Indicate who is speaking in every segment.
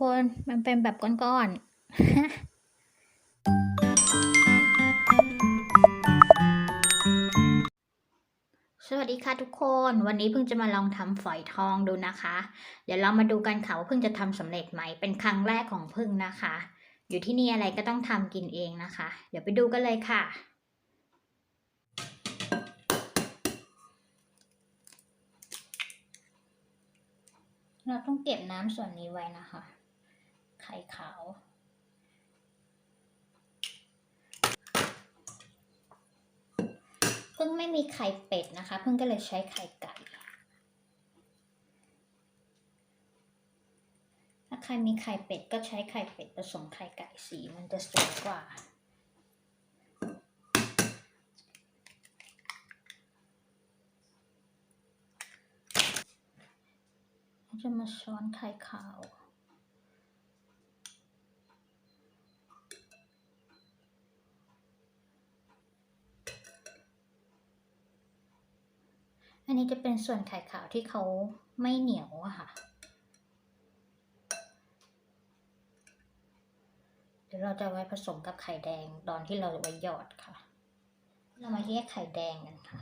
Speaker 1: คนมันเป็นแบบก้อนๆ สวัสดีค่ะทุกคน วันนี้เพิ่งจะมาลองทำฝอยทองดูนะคะ เดี๋ยวเรามาดูกันค่ะว่าเพิ่งจะทำสำเร็จไหม เป็นครั้งแรกของพึ่งนะคะ อยู่ที่นี่อะไรก็ต้องทำกินเองนะคะ เดี๋ยวไปดูกันเลยค่ะเราต้องเก็บน้ำส่วนนี้ไว้นะคะ ไข่ขาว เพิ่งไม่มีไข่เป็ดนะคะ เพิ่งก็เลยใช้ไข่ไก่ ถ้าใครมีไข่เป็ดก็ใช้ไข่เป็ดผสมไข่ไก่สีมันจะสวยกว่าจะมาช้อนไข่ขาว อันนี้จะเป็นส่วนไข่ขาวที่เขาไม่เหนียวอะค่ะ เดี๋ยวเราจะไว้ผสมกับไข่แดงตอนที่เราไว้หยอดค่ะ เรามาแยกไข่แดงกันค่ะ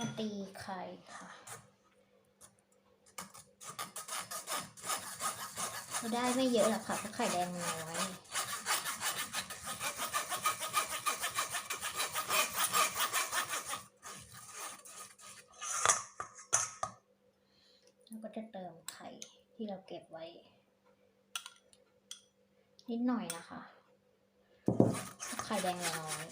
Speaker 1: มาตีไข่ค่ะไม่ได้ไม่เยอะหรอกค่ะเพราะไข่แดงน้อยแล้วก็จะเติมไข่ที่เราเก็บไว้ นิดหน่อยนะคะ ไข่แดงน้อย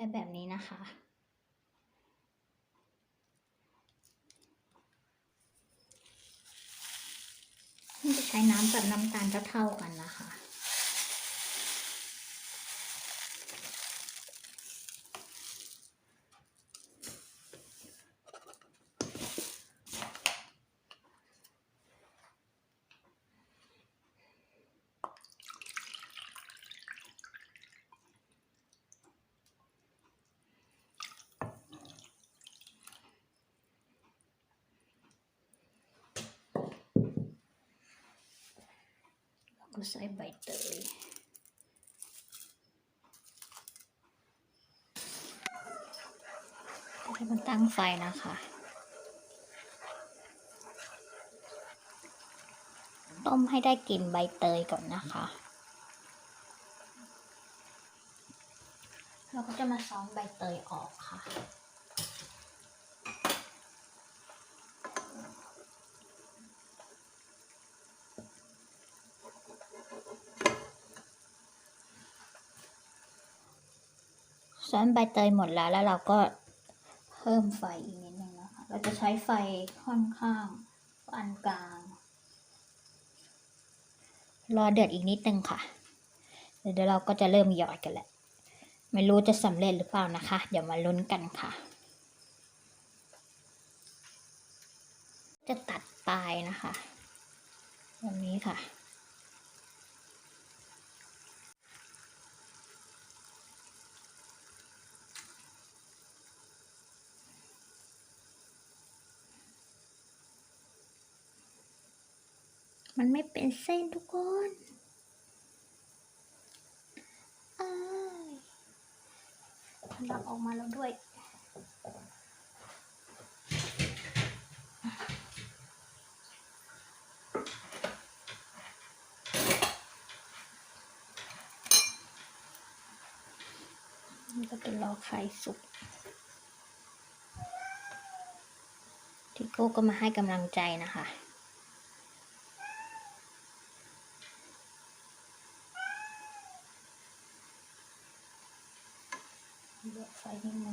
Speaker 1: ได้แบบนี้นะคะนี่จะใช้น้ำกับน้ำตาลเท่าๆกันนะคะ ก็ใส่ใบเตยจะมาตั้งไฟนะคะ ต้มให้ได้กลิ่นใบเตยก่อนนะคะ เราก็จะมาซ้อมใบเตยออกค่ะ อนใบเตยหมดแล้วแล้วเราก็เพิ่มไฟอีกนิดนึงนะคะ เราจะใช้ไฟค่อนข้างปานกลาง รอเดือดอีกนิดนึงค่ะ เดี๋ยวเราก็จะเริ่มหยอดกันแหละ ไม่รู้จะสำเร็จหรือเปล่านะคะ เดี๋ยวมาลุ้นกันค่ะ จะตัดปลายนะคะแบบนี้ค่ะ มันไม่เป็นเส้นทุกคนอ้ายทะลักออกมาแล้วด้วย นี่ก็จะรอไข่สุกทิโก้ก็มาให้กำลังใจนะคะ เ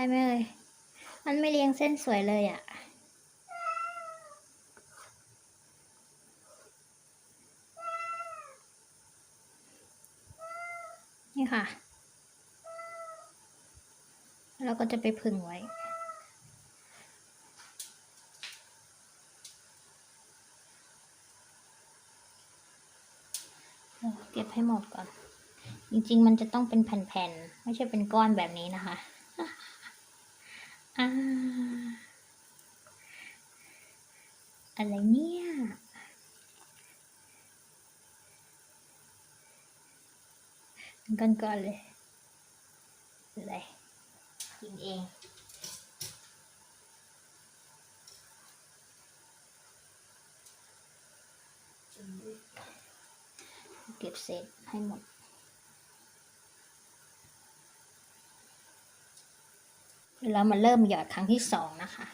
Speaker 1: ไฟนิดนึงได้ไหมเลยมันไม่เรียงเส้นสวยเลยอะ่ะ นี่ค่ะ เราก็จะไปพึ่งไว้เก็บให้หมดก่อน จริงๆ มันจะต้องเป็นแผ่นๆ ไม่ใช่เป็นก้อนแบบนี้นะคะ อ่าอะไรเนี่ย กันก่อนเลยอะไรกินเองเก็บเศษให้หมด แล้วมาเริ่มหยอดครั้งที่สองนะคะ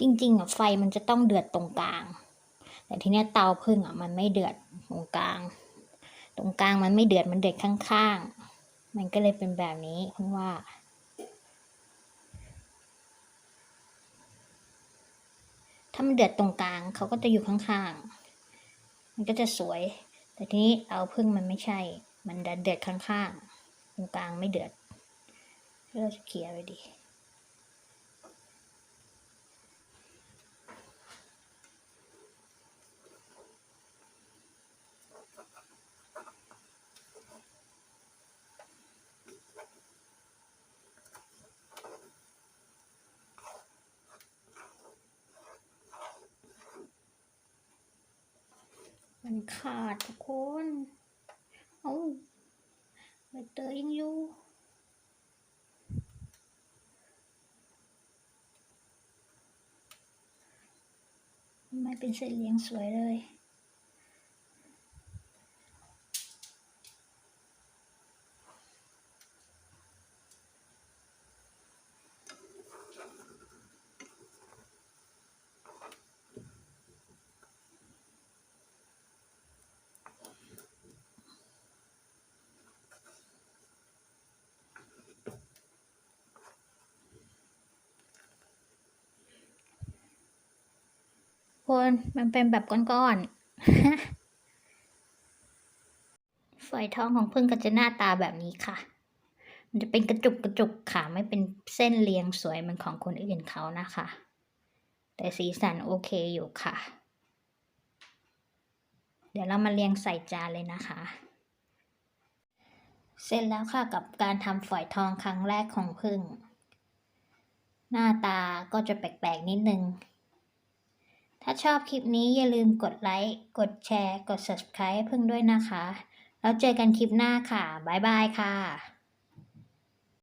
Speaker 1: จริงๆอะไฟมันจะต้องเดือดตรงกลาง แต่ทีเนี้ยเตาพึ่งอะมันไม่เดือดตรงกลาง ตรงกลางมันไม่เดือดมันเดือดข้างๆ มันก็เลยเป็นแบบนี้เพิ่งว่าถ้ามันเดือดตรงกลางเขาก็จะอยู่ข้างๆ มันก็จะสวย แต่ทีนี้เตาพึ่งมันไม่ใช่ มันเดือดข้างๆ ตรงกลางไม่เดือดเราจะเขี่ยไปดี นขาดทุกคน เอาใบเตยยังอยู่ไม่เป็นเส้นเลี้ยงสวยเลย คนมันเป็นแบบก้อนๆฝอยทองของพึ่งก็จะหน้าตาแบบนี้ค่ะ มันจะเป็นกระจุกกระจุกค่ะ ไม่เป็นเส้นเรียงสวยเหมือนของคนอื่นเขานะคะ แต่สีสันโอเคอยู่ค่ะ เดี๋ยวเรามาเรียงใส่จานเลยนะคะ เสร็จแล้วค่ะกับการทำฝอยทองครั้งแรกของพึ่ง หน้าตาก็จะแปลกๆนิดนึง ถ้าชอบคลิปนี้อย่าลืมกดไลค์ กดแชร์ กด subscribe เพิ่งด้วยนะคะ แล้วเจอกันคลิปหน้าค่ะ บ๊ายบายค่ะ